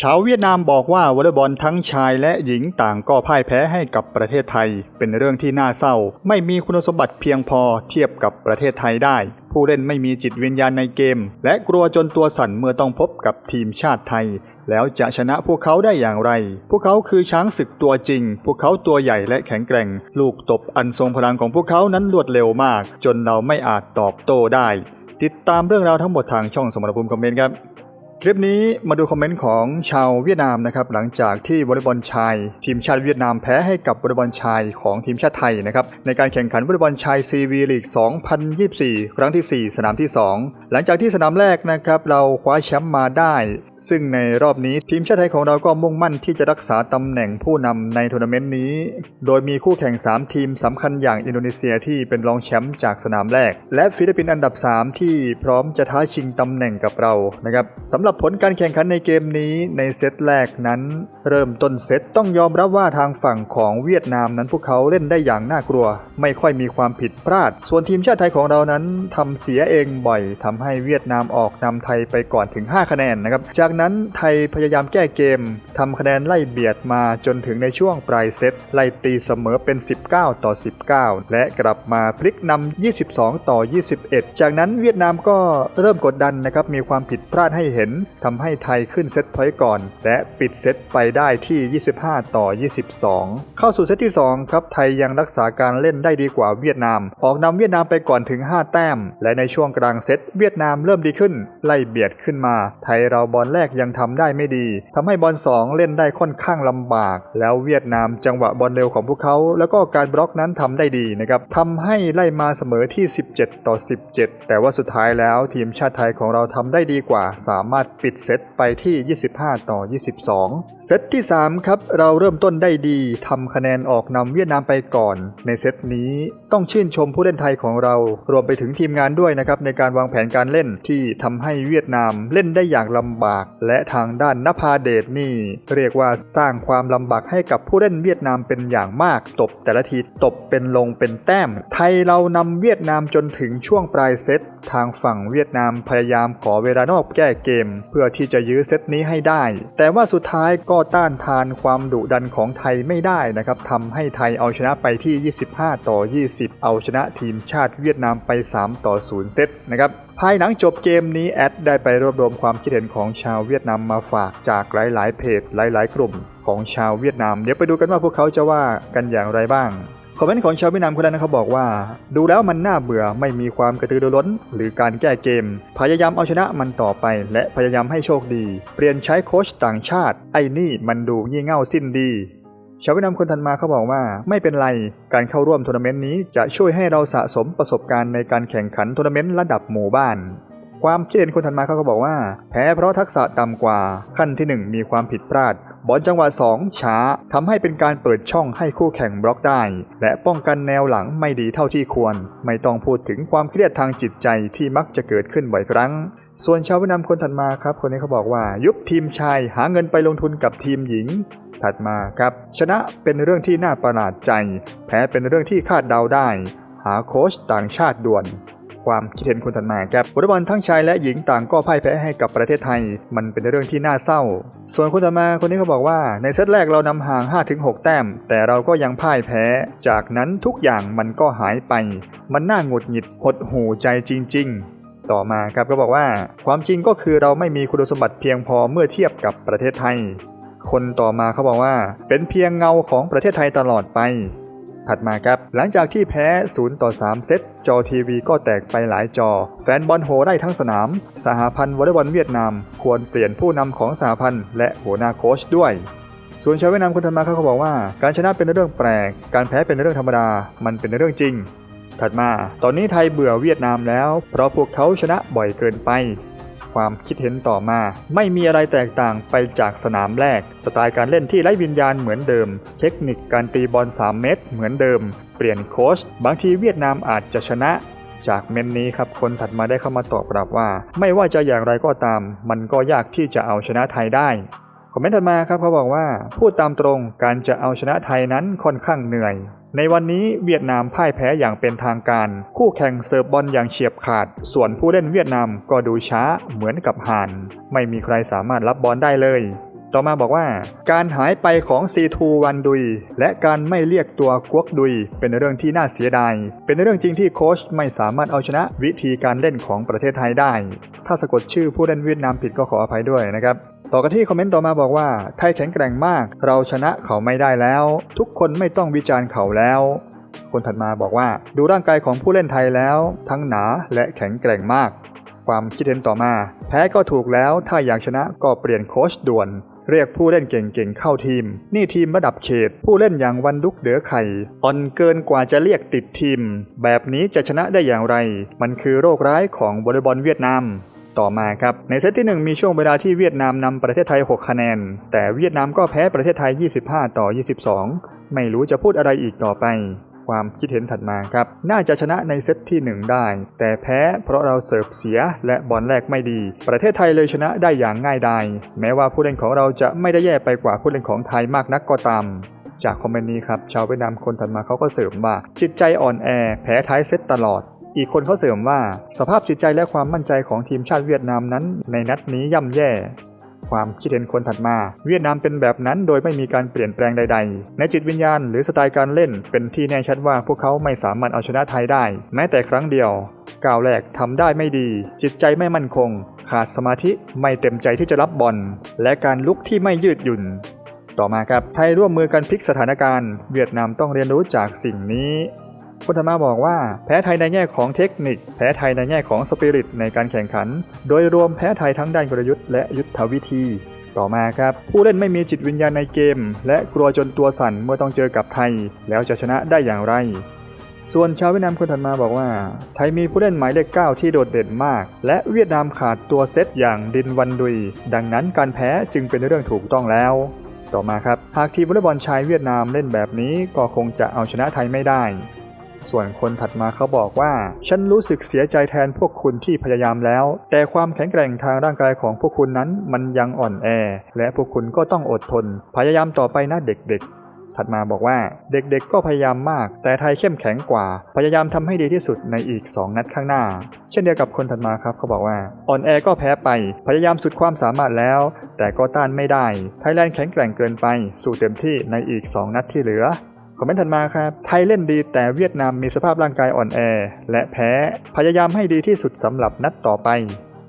ชาวเวียดนามบอกว่าวอลเลย์บอลทั้งชายและหญิงต่างก็พ่ายแพ้ให้กับประเทศไทย เป็นเรื่องที่น่าเศร้า ไม่มีคุณสมบัติเพียงพอเทียบกับประเทศไทยได้ ผู้เล่นไม่มีจิตวิญญาณในเกม และกลัวจนตัวสั่นเมื่อต้องพบกับทีมชาติไทย แล้วจะชนะพวกเขาได้อย่างไร พวกเขาคือช้างศึกตัวจริง พวกเขาตัวใหญ่และแข็งแกร่ง ลูกตบอันทรงพลังของพวกเขานั้นรวดเร็วมาก จนเราไม่อาจตอบโต้ได้ ติดตามเรื่องราวทั้งหมดทางช่องสมรภูมิคอมเมนต์ครับ คลิปนี้มาดูคอมเมนต์ของชาวเวียดนามนะครับหลังจากที่วอลเลย์บอลชาย ทีมชาติเวียดนามแพ้ให้กับวอลเลย์บอลชายของทีมชาติไทยนะครับในการแข่งขันวอลเลย์บอลชายซีวีลีก 2024 ครั้งที่ 4 สนามที่ 2 หลังจากที่สนามแรกนะครับเราคว้าแชมป์มาได้ ซึ่งในรอบนี้ทีมชาติไทยของเราก็มุ่งมั่นที่จะรักษาตำแหน่งผู้นำในทัวร์นาเมนต์นี้ โดยมีคู่แข่ง 3 ทีมสำคัญอย่างอินโดนีเซียที่เป็นรองแชมป์จากสนามแรก และฟิลิปปินส์อันดับ 3 ที่พร้อมจะท้าชิงตำแหน่งกับเรานะครับสำหรับผลการแข่งขันในเกมนี้ในเซตแรกนั้น เริ่มต้นเซตต้องยอมรับว่าทางฝั่งของเวียดนามนั้นพวกเขาเล่นได้อย่างน่ากลัว ไม่ค่อยมีความผิดพลาด ส่วนทีมชาติไทยของเรานั้นทำเสียเองบ่อยทำให้เวียดนามออกนำไทยไปก่อนถึง 5 คะแนนนะครับจากนั้นไทยพยายามแก้เกมทำคะแนนไล่เบียดมาจนถึงในช่วงปลายเซตไล่ตีเสมอเป็น 19 ต่อ 19 และกลับมาพลิกนำ22 ต่อ 21 จากนั้นเวียดนามก็เริ่มกดดันนะครับมีความผิดพลาดให้เห็นทำให้ไทยขึ้นเซตพอยต์ก่อน และปิดเซตไปได้ที่ 25 ต่อ 22 เข้าสู่เซตที่ 2 ครับ ไทยยังรักษาการเล่นได้ดีกว่าเวียดนาม ออกนำเวียดนามไปก่อนถึง 5 แต้ม และในช่วงกลางเซตเวียดนามเริ่มดีขึ้น ไล่เบียดขึ้นมา ไทยเราบอลแรกยังทำได้ไม่ดีทำให้บอล2 เล่นได้ค่อนข้างลำบาก แล้วเวียดนามจังหวะบอลเร็วของพวกเขา แล้วก็การบล็อกนั้นทำได้ดีนะครับทำให้ไล่มาเสมอที่ 17 ต่อ 17 แต่ว่าสุดท้ายแล้วทีมชาติไทยของเราทำได้ดีกว่าสามารถปิดเซตไปที่ 25 ต่อ 22 เซตที่ 3 ครับ เราเริ่มต้นได้ดีทำคะแนนออกนำเวียดนามไปก่อน ในเซตนี้ ต้องชื่นชมผู้เล่นไทยของเรา รวมไปถึงทีมงานด้วยนะครับในการวางแผนการเล่นที่ทำให้เวียดนามเล่นได้อย่างลำบาก และทางด้านนภาเดชนี่ เรียกว่าสร้างความลำบากให้กับผู้เล่นเวียดนามเป็นอย่างมาก ตบแต่ละทีตบเป็นลงเป็นแต้ม ไทยเรานำเวียดนามจนถึงช่วงปลายเซตทางฝั่งเวียดนามพยายามขอเวลานอกแก้เกม เพื่อที่จะยื้อเซตนี้ให้ได้ แต่ว่าสุดท้ายก็ต้านทานความดุดันของไทยไม่ได้นะครับทำให้ไทยเอาชนะไปที่ 25 ต่อ 20เอาชนะทีมชาติเวียดนามไป 3 ต่อ 0 เซตนะครับภายหลังจบเกมนี้แอดได้ไปรวบรวมความคิดเห็นของชาวเวียดนามมาฝากจากหลาย ๆ เพจหลาย ๆ กลุ่มของชาวเวียดนาม เดี๋ยวไปดูกันว่าพวกเขาจะว่ากันอย่างไรบ้างคอมเมนต์ของชาวเวียดนามคนนั้นนะครับบอกว่า ดูแล้วมันน่าเบื่อไม่มีความกระตือรือร้น หรือการแก้เกม พยายามเอาชนะมันต่อไป และพยายามให้โชคดี เปลี่ยนใช้โค้ชต่างชาติ ไอ้นี่มันดูงี่เง่าสิ้นดี ชาวเวียดนามคนถัดมาเขาบอกว่า ไม่เป็นไร การเข้าร่วมทัวร์นาเมนต์นี้จะช่วยให้เราสะสมประสบการณ์ในการแข่งขันทัวร์นาเมนต์ระดับหมู่บ้าน ความคิดเห็นคนถัดมาเขาก็บอกว่า แพ้เพราะทักษะต่ำกว่า ขั้นที่ 1 มีความผิดพลาด บอลจังหวะ 2 ช้าทำให้เป็นการเปิดช่องให้คู่แข่งบล็อกได้ และป้องกันแนวหลังไม่ดีเท่าที่ควร ไม่ต้องพูดถึงความเครียดทางจิตใจที่มักจะเกิดขึ้นบ่อยครั้ง ส่วนชาวเวียดนามคนถัดมาครับ คนนี้เขาบอกว่า ยุบทีมชายหาเงินไปลงทุนกับทีมหญิง ถัดมาครับ ชนะเป็นเรื่องที่น่าประหลาดใจ แพ้เป็นเรื่องที่คาดเดาได้ หาโค้ชต่างชาติด่วนความคิดเห็นคนถัดมาครับวอลเลย์บอลทั้งชายและหญิงต่างก็พ่ายแพ้ให้กับประเทศไทย มันเป็นเรื่องที่น่าเศร้า ส่วนคนถัดมาคนนี้เขาบอกว่า ในเซตแรกเรานำห่าง 5-6 แต้ม แต่เราก็ยังพ่ายแพ้ จากนั้นทุกอย่างมันก็หายไป มันน่าหงุดหงิดหดหูใจจริง ๆ ต่อมาครับก็บอกว่า ความจริงก็คือเราไม่มีคุณสมบัติเพียงพอเมื่อเทียบกับประเทศไทย คนต่อมาเขาบอกว่า เป็นเพียงเงาของประเทศไทยตลอดไป ถัดมาครับ หลังจากที่แพ้ 0 ต่อ 3 เซต จอทีวีก็แตกไปหลายจอ แฟนบอลโหได้ทั้งสนาม สหพันธ์วอลเลย์บอลเวียดนาม ควรเปลี่ยนผู้นำของสหพันธ์และหัวหน้าโค้ชด้วยส่วนชาวเวียดนามคนถัดมาเขาก็บอกว่า การชนะเป็นเรื่องแปลก การแพ้เป็นเรื่องธรรมดา มันเป็นเรื่องจริง ถัดมา ตอนนี้ไทยเบื่อเวียดนามแล้ว เพราะพวกเขาชนะบ่อยเกินไป ความคิดเห็นต่อมา ไม่มีอะไรแตกต่างไปจากสนามแรก สไตล์การเล่นที่ไร้วิญญาณเหมือนเดิม เทคนิคการตีบอล 3 เมตร เหมือนเดิม เปลี่ยนโค้ชบางทีเวียดนามอาจจะชนะจากเมนนี้ครับคนถัดมาได้เข้ามาตอบรับว่า ไม่ว่าจะอย่างไรก็ตาม มันก็ยากที่จะเอาชนะไทยได้คอมเมนต์ถัดมาครับเขาบอกว่า พูดตามตรงการจะเอาชนะไทยนั้นค่อนข้างเหนื่อย ในวันนี้เวียดนามพ่ายแพ้อย่างเป็นทางการ คู่แข่งเสิร์ฟบอลอย่างเฉียบขาด ส่วนผู้เล่นเวียดนามก็ดูช้าเหมือนกับห่าน ไม่มีใครสามารถรับบอลได้เลย ต่อมาบอกว่า การหายไปของซีทูวันดุย และการไม่เรียกตัวกวกดุย เป็นเรื่องที่น่าเสียดาย เป็นเรื่องจริงที่โค้ชไม่สามารถเอาชนะวิธีการเล่นของประเทศไทยได้ ถ้าสะกดชื่อผู้เล่นเวียดนามผิดก็ขออภัยด้วยนะครับ ต่อกันที่คอมเมนต์ต่อมาบอกว่า ไทยแข็งแกร่งมาก เราชนะเขาไม่ได้แล้ว ทุกคนไม่ต้องวิจารณ์เขาแล้ว คนถัดมาบอกว่า ดูร่างกายของผู้เล่นไทยแล้ว ทั้งหนาและแข็งแกร่งมาก ความคิดเห็นต่อมา แพ้ก็ถูกแล้วถ้าอยากชนะก็เปลี่ยนโค้ชด่วนเรียกผู้เล่นเก่งๆเข้าทีม นี่ทีมระดับเขต ผู้เล่นอย่างวันดุกเดือไข่อ่อนเกินกว่าจะเรียกติดทีม แบบนี้จะชนะได้อย่างไร มันคือโรคร้ายของวอลเลย์บอลเวียดนาม ต่อมาครับในเซตที่ 1 มีช่วงเวลาที่เวียดนามนำประเทศไทย 6 คะแนน แต่เวียดนามก็แพ้ประเทศไทย 25 ต่อ 22 ไม่รู้จะพูดอะไรอีกต่อไป ความคิดเห็นถัดมาครับ น่าจะชนะในเซตที่ 1 ได้ แต่แพ้เพราะเราเสิร์ฟเสียและบอลแรกไม่ดี ประเทศไทยเลยชนะได้อย่างง่ายดายแม้ว่าผู้เล่นของเราจะไม่ได้แย่ไปกว่าผู้เล่นของไทยมากนักก็ตามจากคอมเมนต์นี้ครับชาวเวียดนามคนถัดมาเขาก็เสริมว่า จิตใจอ่อนแอ แพ้ท้ายเซตตลอด อีกคนเขาเสริมว่าสภาพจิตใจและความมั่นใจของทีมชาติเวียดนามนั้น ในนัดนี้ย่ำแย่ ความคิดเห็นคนถัดมา เวียดนามเป็นแบบนั้นโดยไม่มีการเปลี่ยนแปลงใด ๆ ในจิตวิญญาณหรือสไตล์การเล่น เป็นที่แน่ชัดว่าพวกเขาไม่สามารถเอาชนะไทยได้ แม้แต่ครั้งเดียวก้าวแรกทำได้ไม่ดี จิตใจไม่มั่นคง ขาดสมาธิไม่เต็มใจที่จะรับบอลและการลุกที่ไม่ยืดหยุ่นต่อมาครับไทยร่วมมือกันพลิกสถานการณ์ เวียดนามต้องเรียนรู้จากสิ่งนี้ คุณธรรมาบอกว่าแพ้ไทยในแง่ของเทคนิค แพ้ไทยในแง่ของสปิริตในการแข่งขัน โดยรวมแพ้ไทยทั้งด้านกลยุทธ์และยุทธวิธี ต่อมาครับ ผู้เล่นไม่มีจิตวิญญาณในเกม และกลัวจนตัวสั่นเมื่อต้องเจอกับไทย แล้วจะชนะได้อย่างไรส่วนชาวเวียดนามคนถัดมาบอกว่า ไทยมีผู้เล่นหมายเลข 9 ที่โดดเด่นมาก และเวียดนามขาดตัวเซตอย่างดินวันดุย ดังนั้นการแพ้จึงเป็นเรื่องถูกต้องแล้ว ต่อมาครับ หากทีมวอลเลย์บอลชายเวียดนามเล่นแบบนี้ก็คงจะเอาชนะไทยไม่ได้ ส่วนคนถัดมาเขาบอกว่า ฉันรู้สึกเสียใจแทนพวกคุณที่พยายามแล้ว แต่ความแข็งแกร่งทางร่างกายของพวกคุณนั้นมันยังอ่อนแอ และพวกคุณก็ต้องอดทน พยายามต่อไปนะเด็กๆถัดมาบอกว่าเด็กๆก็พยายามมาก แต่ไทยเข้มแข็งกว่า พยายามทำให้ดีที่สุดในอีก 2 นัดข้างหน้า เช่นเดียวกับคนถัดมาครับเขาบอกว่า อ่อนแอก็แพ้ไป พยายามสุดความสามารถแล้ว แต่ก็ต้านไม่ได้ ไทยแลนด์แข็งแกร่งเกินไป สู่เต็มที่ในอีก 2 นัดที่เหลือ คอมเมนต์ถัดมาครับ ไทยเล่นดีแต่เวียดนามมีสภาพร่างกายอ่อนแอ และแพ้ พยายามให้ดีที่สุดสำหรับนัดต่อไป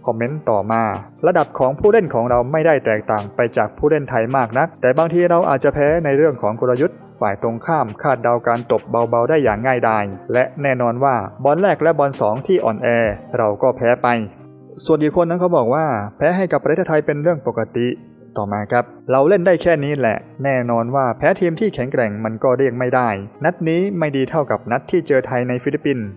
คอมเมนต์ต่อมา ระดับของผู้เล่นของเราไม่ได้แตกต่างไปจากผู้เล่นไทยมากนัก แต่บางทีเราอาจจะแพ้ในเรื่องของกลยุทธ์ ฝ่ายตรงข้ามคาดเดาการตบเบาๆได้อย่างง่ายดาย และแน่นอนว่าบอลแรกและบอลสองที่อ่อนแอ เราก็แพ้ไป ส่วนอีกคนนั้นเขาบอกว่า แพ้ให้กับประเทศไทยเป็นเรื่องปกติ ต่อมาครับ เราเล่นได้แค่นี้แหละ แน่นอนว่าแพ้ทีมที่แข็งแกร่งมันก็เรียกไม่ได้ นัดนี้ไม่ดีเท่ากับนัดที่เจอไทยในฟิลิปปินส์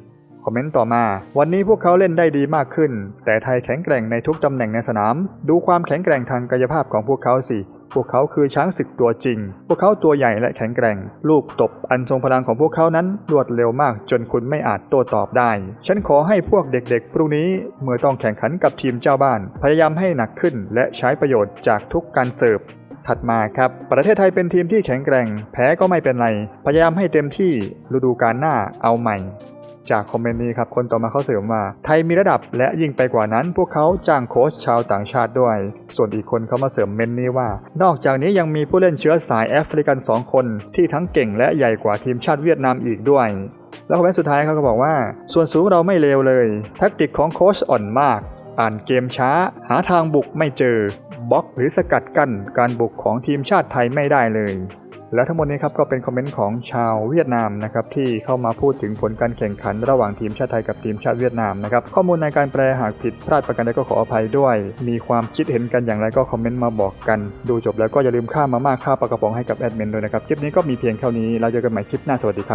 คอมเมนต์ต่อมา วันนี้พวกเขาเล่นได้ดีมากขึ้น แต่ไทยแข็งแกร่งในทุกตำแหน่งในสนาม ดูความแข็งแกร่งทางกายภาพของพวกเขาสิ พวกเขาคือช้างศึกตัวจริง พวกเขาตัวใหญ่และแข็งแกร่ง ลูกตบอันทรงพลังของพวกเขานั้นรวดเร็วมากจนคุณไม่อาจโต้ตอบได้ ฉันขอให้พวกเด็กๆ พรุ่งนี้เมื่อต้องแข่งขันกับทีมเจ้าบ้าน พยายามให้หนักขึ้นและใช้ประโยชน์จากทุกการเสิร์ฟถัดมาครับ ประเทศไทยเป็นทีมที่แข็งแกร่ง แพ้ก็ไม่เป็นไร พยายามให้เต็มที่ฤดูกาลหน้าเอาใหม่ จากคอมเมนต์นี้ครับคนต่อมาเขาเสริมว่าไทยมีระดับและยิ่งไปกว่านั้น พวกเขาจ้างโค้ชชาวต่างชาติด้วย ส่วนอีกคนเขามาเสริมเมนต์นี้ว่า นอกจากนี้ยังมีผู้เล่นเชื้อสายแอฟริกัน 2 คน ที่ทั้งเก่งและใหญ่กว่าทีมชาติเวียดนามอีกด้วยแล้วคอมเมนต์สุดท้ายเขาก็บอกว่า ส่วนสูงเราไม่เลวเลยแท็กติกของโค้ชอ่อนมาก อ่านเกมช้า หาทางบุกไม่เจอบล็อกหรือสกัดกั้นการบุกของทีมชาติไทยไม่ได้เลย และทั้งหมดนี้ครับก็เป็นคอมเมนต์ของชาวเวียดนามนะครับที่เข้ามาพูดถึงผลการแข่งขันระหว่างทีมชาติไทยกับทีมชาติเวียดนามนะครับข้อมูลในการแปลหากผิดพลาดประการใดก็ขออภัยด้วย มีความคิดเห็นกันอย่างไรก็คอมเมนต์มาบอกกัน ดูจบแล้วก็อย่าลืมค่ามาม่าค่าปลากระป๋องให้กับแอดมินด้วยนะครับคลิปนี้ก็มีเพียงเท่านี้เราเจอกันใหม่คลิปหน้าสวัสดีครับ